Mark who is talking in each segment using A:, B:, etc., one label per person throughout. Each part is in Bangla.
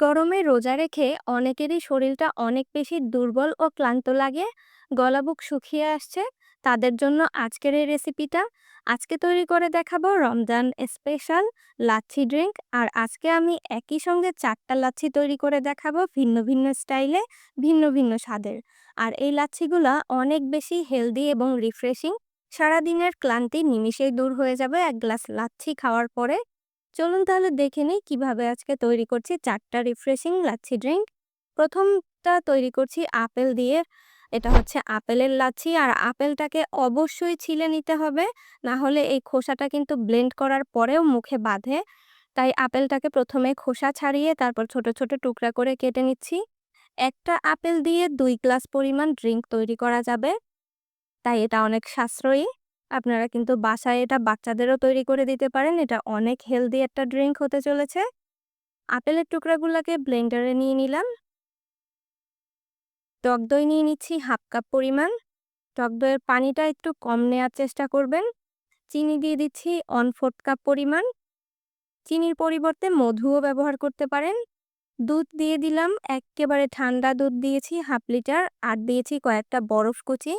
A: গরমে রোজা রেখে অনেকেরই শরীরটা অনেক বেশি দুর্বল ও ক্লান্ত লাগে। গলা বুক শুকিয়ে আসছে। তাদের জন্য আজকের এই রেসিপিটা আজকে তৈরি করে দেখাবো রমজান স্পেশাল লাচ্ছি ড্রিঙ্ক আর আজকে আমি একই সঙ্গে চারটা লাচ্ছি তৈরি করে দেখাবো ভিন্ন ভিন্ন স্টাইলে ভিন্ন ভিন্ন স্বাদের। আর এই লাচ্ছিগুলা অনেক বেশি হেলদি এবং রিফ্রেশিং সারাদিনের ক্লান্তি নিমিষেই দূর হয়ে যাবে এক গ্লাস লাচ্ছি খাওয়ার পরে। চলুন তাহলে দেখে নিই কীভাবে আজকে তৈরি করছি চারটা রিফ্রেশিং লাচ্ছি ড্রিঙ্ক প্রথমটা তৈরি করছি আপেল দিয়ে, এটা হচ্ছে আপেলের লাচ্ছি। আর আপেলটাকে অবশ্যই ছিলে নিতে হবে না হলে এই খোসাটা কিন্তু ব্লেন্ড করার পরেও মুখে বাঁধে। তাই আপেলটাকে প্রথমে খোসা ছাড়িয়ে তারপর ছোট ছোট টুকরা করে কেটে নিচ্ছি। একটা আপেল দিয়ে দুই গ্লাস পরিমাণ ড্রিঙ্ক তৈরি করা যাবে। তাই এটা অনেক সাশ্রয়ী। আপনারা কিন্তু বাসায় এটা বাচ্চাদেরও তৈরি করে দিতে পারেন। এটা অনেক হেলদি একটা ড্রিঙ্ক হতে চলেছে। আপেলের টুকরাগুলোকে ব্লেন্ডারে নিয়ে নিলাম। টক দই নিয়ে নিচ্ছি হাফ কাপ পরিমাণ। টক দইয়ের পানিটা একটু কম নেওয়ার চেষ্টা করবেন। চিনি দিয়ে দিচ্ছি ওয়ান ফোর্থ কাপ পরিমাণ। চিনির পরিবর্তে মধুও ব্যবহার করতে পারেন। দুধ দিয়ে দিলাম, একেবারে ঠান্ডা দুধ দিয়েছি হাফ লিটার। আর দিয়েছি কয়েকটা বরফ কুচি।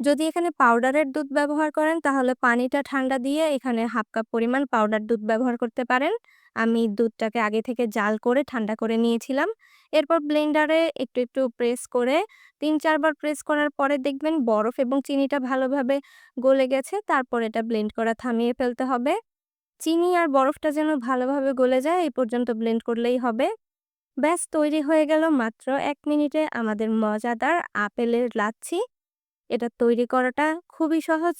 A: যদি এখানে পাউডারের দুধ ব্যবহার করেন, তাহলে পানিটা ঠান্ডা দিয়ে এখানে হাফ কাপ পরিমাণ পাউডার দুধ ব্যবহার করতে পারেন। আমি দুধটাকে আগে থেকে জাল করে ঠান্ডা করে নিয়েছিলাম। এরপর ব্লেন্ডারে একটু একটু প্রেস করে তিন, চারবার প্রেস করার পরে দেখবেন বরফ এবং চিনিটা ভালোভাবে গলে গেছে। তারপর এটা ব্লেন্ড করা থামিয়ে ফেলতে হবে। চিনি আর বরফটা যেন ভালোভাবে গলে যায়, এই পর্যন্ত ব্লেন্ড করলেই হবে। ব্যাস, তৈরি হয়ে গেল মাত্র এক মিনিটে আমাদের মজাদার আপেলের লাচ্ছি। এটা তৈরি করাটা খুবই সহজ।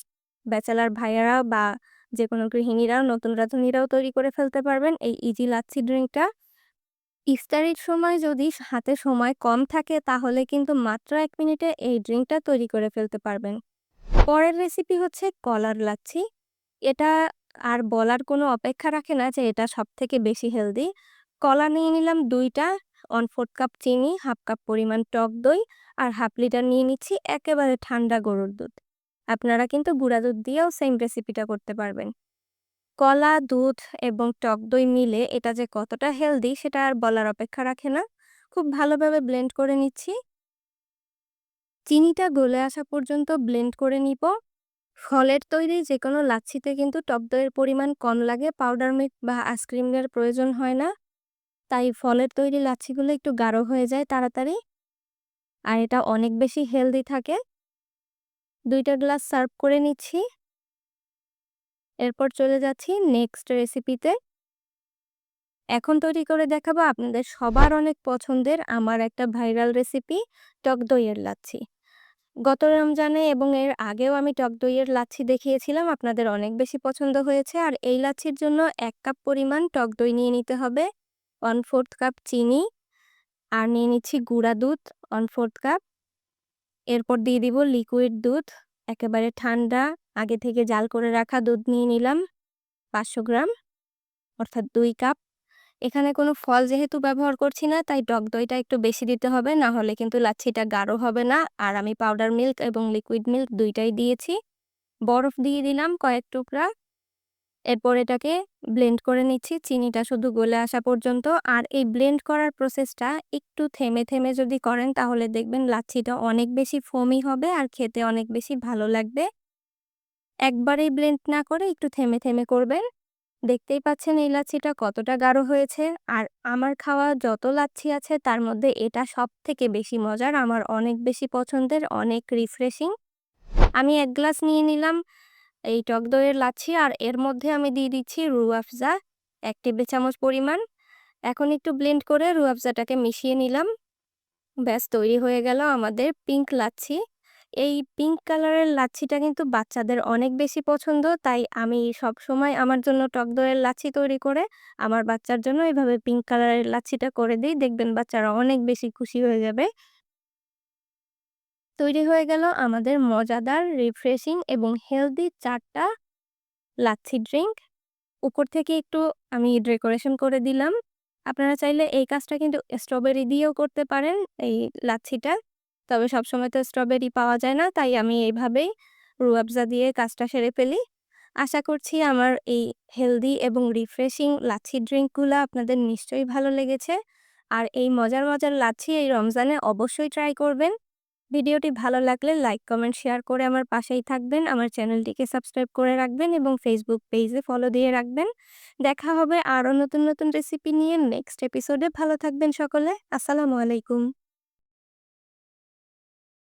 A: ব্যাচেলার ভাইয়ারা বা যে কোনো গৃহিণীরাও, নতুন রাঁধুনিরাও তৈরি করে ফেলতে পারবেন এই ইজি লাচ্ছি ড্রিঙ্কটা। ইফতারির সময় যদি হাতে সময় কম থাকে, তাহলে কিন্তু মাত্র এক মিনিটে এই ড্রিঙ্কটা তৈরি করে ফেলতে পারবেন। পরের রেসিপি হচ্ছে কলার লাচ্ছি। এটা আর বলার কোনো অপেক্ষা রাখে না যে এটা সব থেকে বেশি হেলদি। কলা নিয়ে নিলাম দুইটা। ওয়ান ফোর্থ কাপ চিনি হাফ কাপ পরিমাণ টক দই আর হাফ লিটার নিয়ে নিচ্ছি একেবারে ঠান্ডা গরুর দুধ। আপনারা কিন্তু গুঁড়া দুধ দিয়েও সেম রেসিপিটা করতে পারবেন। কলা, দুধ এবং টক দই মিলে এটা যে কতটা হেলদি সেটা আর বলার অপেক্ষা রাখে না। খুব ভালোভাবে ব্লেন্ড করে নিচ্ছি। চিনিটা গলে আসা পর্যন্ত ব্লেন্ড করে নিব। ফলের তৈরি যে কোনো লাচ্ছিতে কিন্তু টক দইয়ের পরিমাণ কম লাগে পাউডার মিল্ক বা আইসক্রিমের প্রয়োজন হয় না। তাই ফলের তৈরি লাচ্ছিগুলো একটু গাঢ় হয়ে যায় তাড়াতাড়ি। আর এটা অনেক বেশি হেলদি থাকে। দুইটা গ্লাস সার্ভ করে নিচ্ছি। এরপর চলে যাচ্ছি নেক্সট রেসিপিতে। এখন তৈরি করে দেখাবো আপনাদের সবার অনেক পছন্দের আমার একটা ভাইরাল রেসিপি, টক দইয়ের লাচ্ছি। গত রমজানে এবং এর আগেও আমি টক দইয়ের লাচ্ছি দেখিয়েছিলাম, আপনাদের অনেক বেশি পছন্দ হয়েছে। আর এই লাচ্ছির জন্য এক কাপ পরিমাণ টক দই নিয়ে নিতে হবে। ওয়ান ফোর্থ কাপ চিনি আর নিয়ে নিচ্ছি গুঁড়া দুধ ওয়ান ফোর্থ কাপ এরপর দিয়ে দিব লিকুইড দুধ, একেবারে ঠান্ডা, আগে থেকে জাল করে রাখা দুধ নিয়ে নিলাম পাঁচশো গ্রাম, অর্থাৎ দুই কাপ এখানে কোনো ফল যেহেতু ব্যবহার করছি না, তাই টক দইটা একটু বেশি দিতে হবে, না হলে কিন্তু লাচ্ছিটা গাঢ় হবে না। আর আমি পাউডার মিল্ক এবং লিকুইড মিল্ক দুইটাই দিয়েছি। বরফ দিয়ে দিলাম কয়েক টুকরা। এরপর এটাকে ব্লেন্ড করে নিচ্ছি। চিনিটা শুধু গলে আসা পর্যন্ত। আর এই ব্লেন্ড করার প্রসেসটা একটু থেমে থেমে যদি করেন, তাহলে দেখবেন লাচ্ছিটা অনেক বেশি ফোমি হবে আর খেতে অনেক বেশি ভালো লাগবে। একবারেই ব্লেন্ড না করে একটু থেমে থেমে করবেন। দেখতেই পাচ্ছেন এই লাচ্ছিটা কতটা গাঢ় হয়েছে। আর আমার খাওয়া যত লাচ্ছি আছে, তার মধ্যে এটা সব থেকে বেশি মজার। আমার অনেক বেশি পছন্দের, অনেক রিফ্রেশিং আমি এক গ্লাস নিয়ে নিলাম। এই টক দইয়ের লাচ্ছি আর এর মধ্যে আমি দিয়ে দিচ্ছি রুয়াফজা এক টেবিল চামচ পরিমাণ। এখন একটু ব্লেন্ড করে রুয়াফজাটাকে মিশিয়ে নিলাম। ব্যাস, তৈরি হয়ে গেল আমাদের পিঙ্ক লাচ্ছি। এই পিঙ্ক কালারের লাচ্ছিটা কিন্তু বাচ্চাদের অনেক বেশি পছন্দ, তাই আমি সব সময় আমার জন্য টক দইয়ের লাচ্ছি তৈরি করে আমার বাচ্চার জন্য এভাবে পিঙ্ক কালারের লাচ্ছিটা করে দিই। দেখবেন বাচ্চারা অনেক বেশি খুশি হয়ে যাবে। তৈরি হয়ে গেল আমাদের মজাদার রিফ্রেশিং এবং হেলদি চারটা লাচ্ছি ড্রিঙ্ক উপর থেকে একটু আমি ডেকোরেশন করে দিলাম। আপনারা চাইলে এই কাজটা কিন্তু স্ট্রবেরি দিয়েও করতে পারেন এই লাচ্ছিটা। তবে সবসময় তো স্ট্রবেরি পাওয়া যায় না তাই আমি এইভাবেই রুয়াবজা দিয়ে কাজটা সেরে ফেলি। আশা করছি আমার এই হেলদি এবং রিফ্রেশিং লাচ্ছি ড্রিঙ্কগুলো আপনাদের নিশ্চয়ই ভালো লেগেছে। আর এই মজার, মজার লাচ্ছি এই রমজানে অবশ্যই ট্রাই করবেন। ভিডিওটি ভালো লাগলে লাইক, কমেন্ট, শেয়ার করে আমার পাশেই থাকবেন। আমার চ্যানেলটিকে সাবস্ক্রাইব করে রাখবেন এবং ফেসবুক পেজে ফলো দিয়ে রাখবেন। দেখা হবে আরও নতুন, নতুন রেসিপি নিয়ে নেক্সট এপিসোডে। ভালো থাকবেন সকলে। আসসালামু আলাইকুম।